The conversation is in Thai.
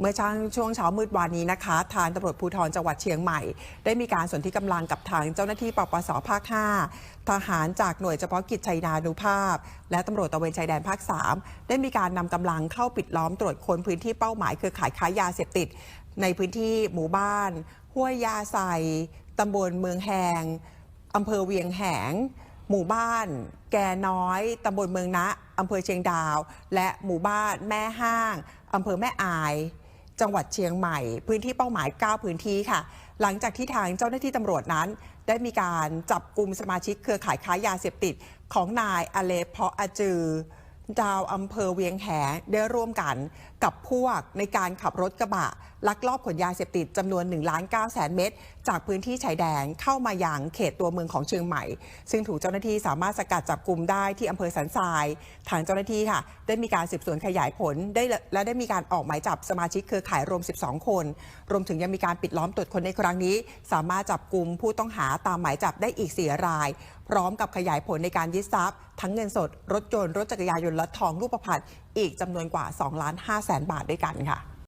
เมื่อช่างช่วงเช้ามืดวานนี้นะคะ ทางตำรวจภูธรจังหวัดเชียงใหม่ ได้มีการสนธิกำลังกับทางเจ้าหน้าที่ปปสภาค 5 ทหารจากหน่วยเฉพาะกิจชัยนานุภาพ และตำรวจตะเวนชายแดนภาค 3 ได้มีการนำกำลังเข้าปิดล้อมตรวจค้นพื้นที่เป้าหมายคือขายค้ายาเสพติด ในพื้นที่หมู่บ้าน ห้วยยาไซตำบลเมืองแหงอำเภอเวียงแหง หมู่บ้าน แก่น้อยตำบลเมืองนะอำเภอเชียงดาว และหมู่บ้านแม่ห้างอำเภอแม่อาย จังหวัดเชียงใหม่ พื้นที่เป้าหมาย 9 พื้นที่ค่ะ หลังจากที่ทางเจ้าหน้าที่ตำรวจนั้น ได้มีการจับกลุ่มสมาชิกเครือข่ายค้ายาเสพติด ของนายอเลเพาะอาจือดาวอำเภอเวียงแหได้ร่วมกันกับพวกในการขับรถกระบะ ลักลอบขนยาเสพติดจำนวน1ล้าน9แสนเม็ดจากพื้นที่ชายแดนเข้ามาอย่างเขตตัวเมืองของเชียงใหม่ ซึ่งถูกเจ้าหน้าที่สามารถสกัดจับกลุ่มได้ที่อำเภอสันทราย ทางเจ้าหน้าที่ค่ะ ได้มีการสืบสวนขยายผลได้และได้มีการออกหมายจับสมาชิกเครือข่ายรวม 12 คน รวมถึงยังมีการปิดล้อมตรวจคนในครั้งนี้ สามารถจับกลุ่มผู้ต้องหาตามหมายจับได้อีก 4 ราย พร้อมกับขยายผลในการยึดทรัพย์ ทั้งเงินสด รถยนต์รถจักรยานยนต์และทองรูปพรรณอีกจำนวนกว่า2ล้าน5แสนบาทด้วยกันค่ะ